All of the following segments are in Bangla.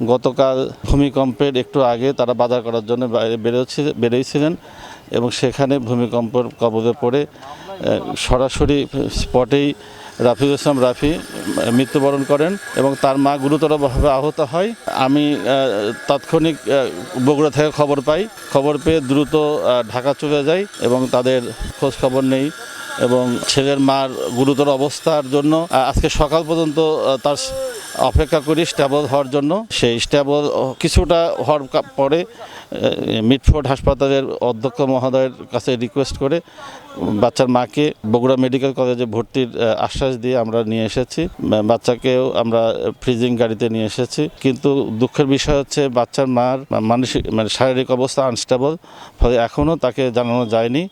গতকাল ভূমিকম্পের একটু আগে তারা বাজার করার জন্য বাইরে বেরোচ্ছে, বেরিয়েছিলেন এবং সেখানে ভূমিকম্পের কবলে পড়ে সরাসরি স্পটেই রাফিউল ইসলাম রাফি মৃত্যুবরণ করেন এবং তার মা গুরুতরভাবে আহত হয়। আমি তাৎক্ষণিক বগুড়া থেকে খবর পাই। খবর পেয়ে দ্রুত ঢাকা চলে যাই এবং তাদের খোঁজ খবর নেই এবং ছেলের মার গুরুতর অবস্থার জন্য আজকে সকাল পর্যন্ত তার অপেক্ষা করি স্ট্যাবল হওয়ার জন্য। সেই স্ট্যাবল কিছুটা হওয়ার পরে মিটফোর্ড হাসপাতালের অধ্যক্ষ মহোদয়ের কাছে রিকোয়েস্ট করে বাচ্চার মাকে বগুড়া মেডিকেল কলেজে ভর্তির আশ্বাস দিয়ে আমরা নিয়ে এসেছি। বাচ্চাকেও আমরা ফ্রিজিং গাড়িতে নিয়ে এসেছি। কিন্তু দুঃখের বিষয় হচ্ছে বাচ্চার মার মানসিক মানে শারীরিক অবস্থা আনস্টেবল ফলে এখনও তাকে জানানো যায়নি।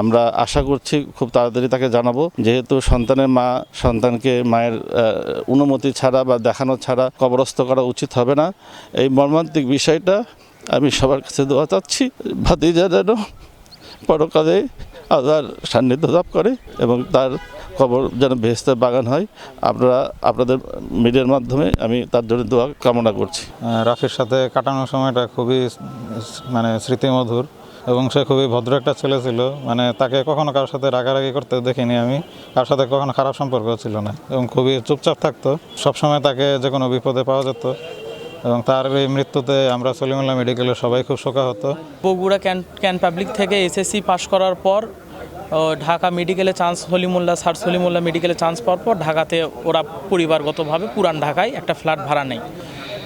আমরা আশা করছি খুব তাড়াতাড়ি তাকে জানাব। যেহেতু সন্তানের মা, সন্তানকে মায়ের অনুমতি ছাড়া বা দেখানো ছাড়া কবরস্থ করা উচিত হবে না। এই মর্মান্তিক বিষয়টা আমি সবার কাছে দোয়া চাচ্ছি। ভাতিজা যেন পরকালে আল্লাহর সান্নিধ্য লাভ করে এবং তার কবর যেন বেহেস্তের বাগান হয়। আপনারা, আপনাদের মিডিয়ার মাধ্যমে আমি তার জন্য দোয়া কামনা করছি। রাফির সাথে কাটানোর সময়টা খুবই মানে স্মৃতিমধুর। এবং সে খুবই ভদ্র একটা ছেলে ছিল। মানে তাকে কখনো কারোর সাথে রাগারাগি করতে দেখিনি আমি। কারোর সাথে কখনো খারাপ সম্পর্ক ছিল না। এবং খুবই চুপচাপ থাকতো। সবসময় তাকে যে কোনো বিপদে পাওয়া যেত। এবং তার এই মৃত্যুতে আমরা সলিমুল্লাহ মেডিকেলের সবাই খুব শোকাহত বগুড়া ক্যান ক্যান পাবলিক থেকে এসএসসি পাশ করার পর ঢাকা মেডিকেলে চান্স, সলিমুল্লাহ, স্যার সলিমুল্লাহ মেডিকেলে চান্স পাওয়ার পর ঢাকাতে ওরা পরিবারগতভাবে পুরান ঢাকায় একটা ফ্ল্যাট ভাড়া নেয়।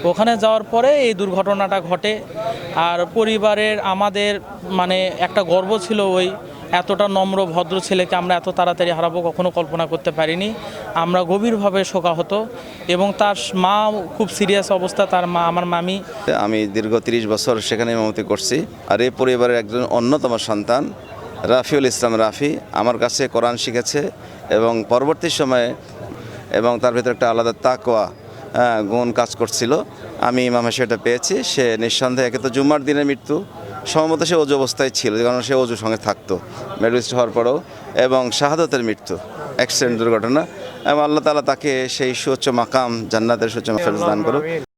ওখানে যাওয়ার পরে এই দুর্ঘটনাটা ঘটে। আর পরিবারের আমাদের মানে একটা গর্ব ছিল ওই এতটা নম্র, ভদ্র ছেলেকে আমরা এত তাড়াতাড়ি হারাবো, কখনো কল্পনা করতে পারিনি। আমরা গভীরভাবে শোকাহত এবং তার মা খুব সিরিয়াস অবস্থা, তার মা, আমার মামি। আমি দীর্ঘ তিরিশ বছর সেখানে ইমামতি করছি। আর এই পরিবারের একজন অন্যতম সন্তান, রাফিউল ইসলাম রাফি, আমার কাছে কোরআন শিখেছে এবং পরবর্তী সময়ে এবং তার ভিতরে একটা আলাদা তাকোয়া গুণ কাজ করছিল। আমি ইমামে সেটা পেয়েছি। সে নিঃসন্দেহে, একে তো জুম্মার দিনের মৃত্যু। সম্ভবত সে অজু অবস্থায় ছিল কারণ সে অজুর সঙ্গে থাকতো। মেডুইস্ট হওয়ার পরেও। এবং শাহাদতের মৃত্যু অ্যাক্সিডেন্ট দুর্ঘটনা। এবং আল্লাহ তালা তাকে সেই সুচ্চ মাকাম, জান্নাতের সুচ্চ দান করুক।